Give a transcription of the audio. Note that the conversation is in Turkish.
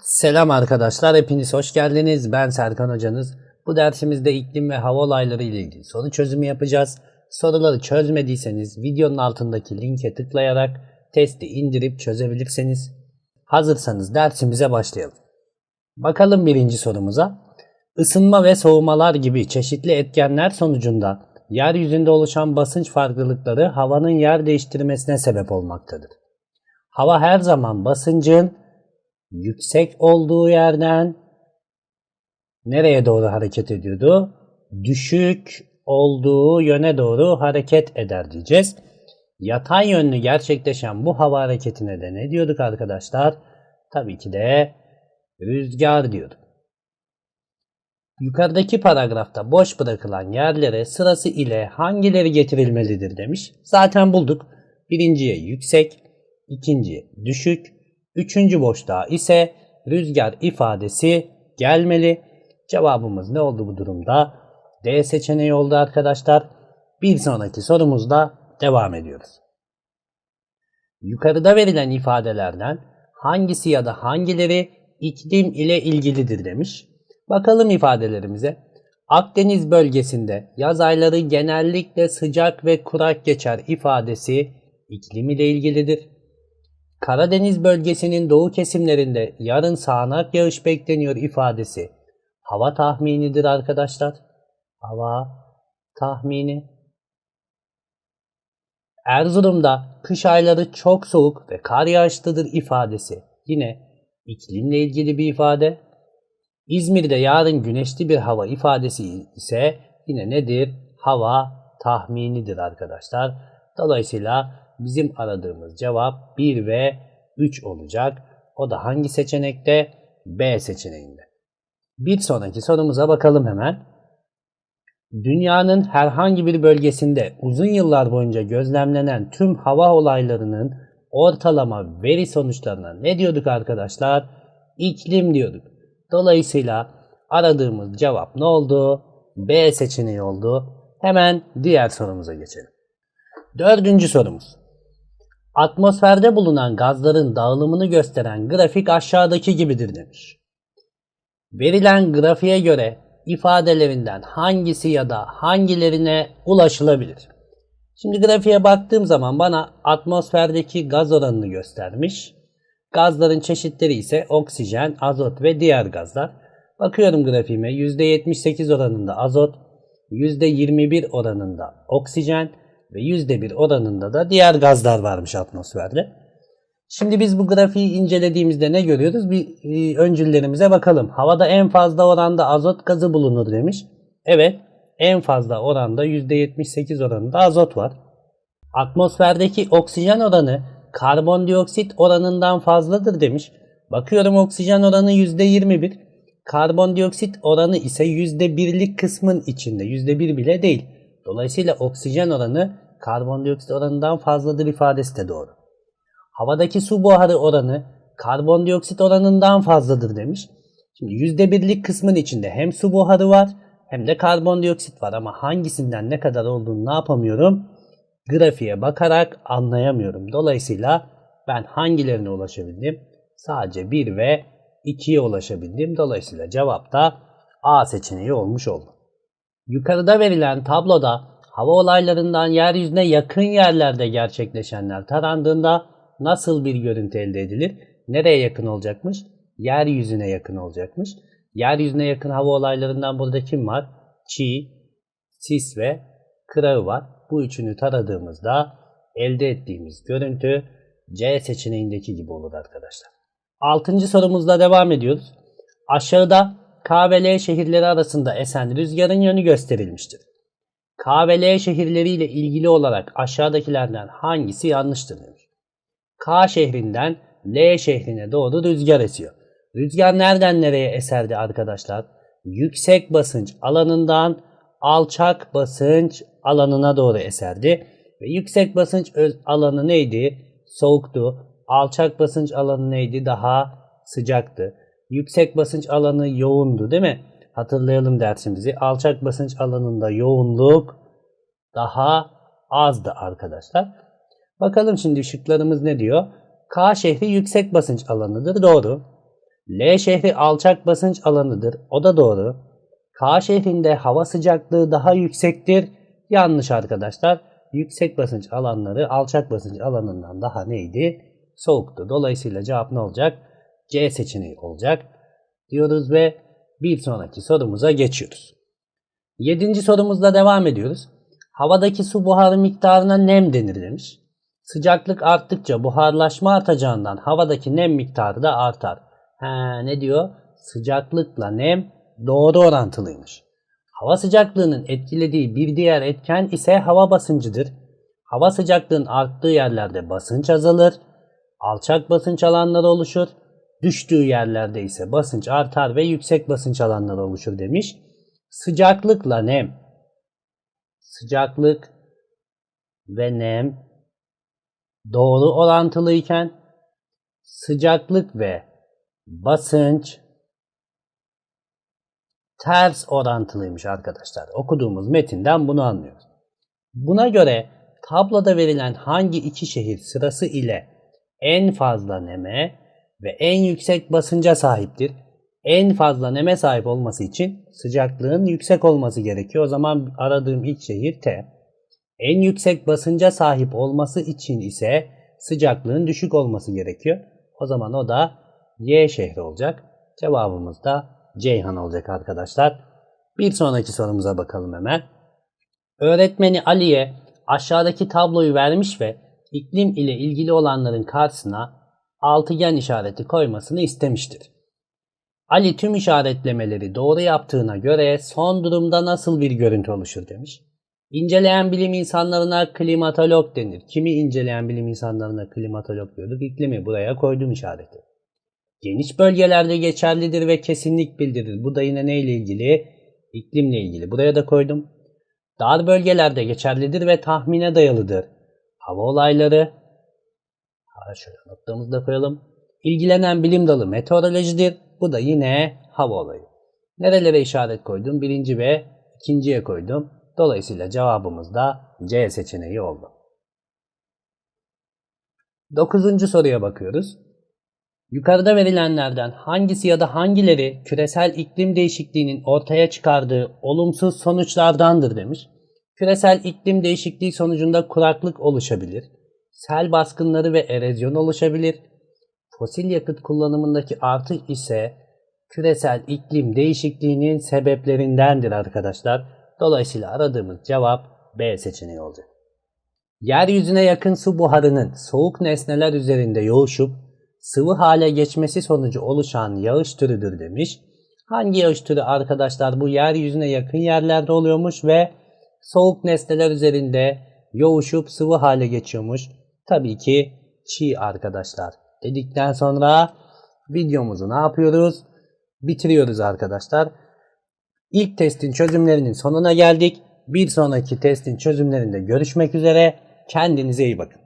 Selam arkadaşlar, hepiniz hoş geldiniz. Ben Serkan hocanız. Bu dersimizde iklim ve hava olayları ile ilgili soru çözümü yapacağız. Soruları çözmediyseniz videonun altındaki linke tıklayarak testi indirip çözebilirsiniz. Hazırsanız dersimize başlayalım. Bakalım birinci sorumuza. Isınma ve soğumalar gibi çeşitli etkenler sonucunda yeryüzünde oluşan basınç farklılıkları havanın yer değiştirmesine sebep olmaktadır. Hava her zaman basıncın yüksek olduğu yerden nereye doğru hareket ediyordu? Düşük olduğu yöne doğru hareket eder diyeceğiz. Yatay yönlü gerçekleşen bu hava hareketine de ne diyorduk arkadaşlar? Tabii ki de rüzgar diyorduk. Yukarıdaki paragrafta boş bırakılan yerlere sırası ile hangileri getirilmelidir demiş. Zaten bulduk. Birinciye yüksek, ikinciye düşük, üçüncü boşluğa ise rüzgar ifadesi gelmeli. Cevabımız ne oldu bu durumda? D seçeneği oldu arkadaşlar. Bir sonraki sorumuzda devam ediyoruz. Yukarıda verilen ifadelerden hangisi ya da hangileri iklim ile ilgilidir demiş. Bakalım ifadelerimize. Akdeniz bölgesinde yaz ayları genellikle sıcak ve kurak geçer ifadesi iklim ile ilgilidir. Karadeniz bölgesinin doğu kesimlerinde yarın sağanak yağış bekleniyor ifadesi hava tahminidir arkadaşlar. Hava tahmini. Erzurum'da kış ayları çok soğuk ve kar yağışlıdır ifadesi yine iklimle ilgili bir ifade. İzmir'de yarın güneşli bir hava ifadesi ise yine nedir? Hava tahminidir arkadaşlar. Dolayısıyla bizim aradığımız cevap 1 ve 3 olacak. O da hangi seçenekte? B seçeneğinde. Bir sonraki sorumuza bakalım hemen. Dünyanın herhangi bir bölgesinde uzun yıllar boyunca gözlemlenen tüm hava olaylarının ortalama veri sonuçlarına ne diyorduk arkadaşlar? İklim diyorduk. Dolayısıyla aradığımız cevap ne oldu? B seçeneği oldu. Hemen diğer sorumuza geçelim. Dördüncü sorumuz. Atmosferde bulunan gazların dağılımını gösteren grafik aşağıdaki gibidir demiş. Verilen grafiğe göre ifadelerinden hangisi ya da hangilerine ulaşılabilir? Şimdi grafiğe baktığım zaman bana atmosferdeki gaz oranını göstermiş. Gazların çeşitleri ise oksijen, azot ve diğer gazlar. Bakıyorum grafiğime %78 oranında azot, %21 oranında oksijen ve %1 oranında da diğer gazlar varmış atmosferde. Şimdi biz bu grafiği incelediğimizde ne görüyoruz? Bir e, öncüllerimize bakalım. Havada en fazla oranda azot gazı bulunur demiş. Evet, en fazla oranda %78 oranında azot var. Atmosferdeki oksijen oranı karbondioksit oranından fazladır demiş. Bakıyorum oksijen oranı %21. Karbondioksit oranı ise %1'lik kısmın içinde. %1 bile değil. Dolayısıyla oksijen oranı karbondioksit oranından fazladır ifadesi de doğru. Havadaki su buharı oranı karbondioksit oranından fazladır demiş. Şimdi %1'lik kısmın içinde hem su buharı var hem de karbondioksit var ama hangisinden ne kadar olduğunu ne yapamıyorum? Grafiğe bakarak anlayamıyorum. Dolayısıyla ben hangilerine ulaşabildim? Sadece 1 ve 2'ye ulaşabildim. Dolayısıyla cevap da A seçeneği olmuş oldu. Yukarıda verilen tabloda hava olaylarından yeryüzüne yakın yerlerde gerçekleşenler tarandığında nasıl bir görüntü elde edilir? Nereye yakın olacakmış? Yeryüzüne yakın olacakmış. Yeryüzüne yakın hava olaylarından burada kim var? Çiğ, sis ve kırağı var. Bu üçünü taradığımızda elde ettiğimiz görüntü C seçeneğindeki gibi olur arkadaşlar. Altıncı sorumuzla devam ediyoruz. Aşağıda K ve L şehirleri arasında esen rüzgarın yönü gösterilmiştir. K ve L şehirleriyle ilgili olarak aşağıdakilerden hangisi yanlıştır. K şehrinden L şehrine doğru rüzgar esiyor. Rüzgar nereden nereye eserdi arkadaşlar? Yüksek basınç alanından alçak basınç alanına doğru eserdi. Ve yüksek basınç alanı neydi? Soğuktu. Alçak basınç alanı neydi? Daha sıcaktı. Yüksek basınç alanı yoğundu değil mi? Hatırlayalım dersimizi. Alçak basınç alanında yoğunluk daha azdı arkadaşlar. Bakalım şimdi şıklarımız ne diyor? K şehri yüksek basınç alanıdır. Doğru. L şehri alçak basınç alanıdır. O da doğru. K şehrinde hava sıcaklığı daha yüksektir. Yanlış arkadaşlar. Yüksek basınç alanları alçak basınç alanından daha neydi? Soğuktu. Dolayısıyla cevap ne olacak? C seçeneği olacak diyoruz ve bir sonraki sorumuza geçiyoruz. Yedinci sorumuzla devam ediyoruz. Havadaki su buharı miktarına nem denir demiş. Sıcaklık arttıkça buharlaşma artacağından havadaki nem miktarı da artar. He, ne diyor? Sıcaklıkla nem doğru orantılıymış. Hava sıcaklığının etkilediği bir diğer etken ise hava basıncıdır. Hava sıcaklığının arttığı yerlerde basınç azalır, alçak basınç alanları oluşur, düştüğü yerlerde ise basınç artar ve yüksek basınç alanları oluşur demiş. Sıcaklıkla nem, sıcaklık ve nem doğru orantılıyken sıcaklık ve basınç ters orantılıymış arkadaşlar. Okuduğumuz metinden bunu anlıyoruz. Buna göre tabloda verilen hangi iki şehir sırası ile en fazla neme ve en yüksek basınca sahiptir? En fazla neme sahip olması için sıcaklığın yüksek olması gerekiyor. O zaman aradığım ilk şehir T. En yüksek basınca sahip olması için ise sıcaklığın düşük olması gerekiyor. O zaman o da Y şehri olacak. Cevabımız da Ceyhan olacak arkadaşlar. Bir sonraki sorumuza bakalım hemen. Öğretmeni Ali'ye aşağıdaki tabloyu vermiş ve iklim ile ilgili olanların karşısına altıgen işareti koymasını istemiştir. Ali tüm işaretlemeleri doğru yaptığına göre son durumda nasıl bir görüntü oluşur demiş. İnceleyen bilim insanlarına klimatolog denir. Kimi inceleyen bilim insanlarına klimatolog diyorduk? İklimi buraya koydum işareti. Geniş bölgelerde geçerlidir ve kesinlik bildirir. Bu da yine neyle ilgili? İklimle ilgili. Buraya da koydum. Dar bölgelerde geçerlidir ve tahmine dayalıdır. Hava olayları. Şöyle noktamızı koyalım. İlgilenen bilim dalı meteorolojidir. Bu da yine hava olayı. Nerelere işaret koydum? Birinci ve ikinciye koydum. Dolayısıyla cevabımız da C seçeneği oldu. Dokuzuncu soruya bakıyoruz. Yukarıda verilenlerden hangisi ya da hangileri küresel iklim değişikliğinin ortaya çıkardığı olumsuz sonuçlardandır demiş. Küresel iklim değişikliği sonucunda kuraklık oluşabilir, sel baskınları ve erozyon oluşabilir. Fosil yakıt kullanımındaki artış ise küresel iklim değişikliğinin sebeplerindendir arkadaşlar. Dolayısıyla aradığımız cevap B seçeneği olacak. Yeryüzüne yakın su buharının soğuk nesneler üzerinde yoğuşup sıvı hale geçmesi sonucu oluşan yağış türüdür demiş. Hangi yağış türü arkadaşlar bu yeryüzüne yakın yerlerde oluyormuş ve soğuk nesneler üzerinde yoğuşup sıvı hale geçiyormuş. Tabii ki çiğ arkadaşlar. Dedikten sonra videomuzu ne yapıyoruz? Bitiriyoruz arkadaşlar. İlk testin çözümlerinin sonuna geldik. Bir sonraki testin çözümlerinde görüşmek üzere. Kendinize iyi bakın.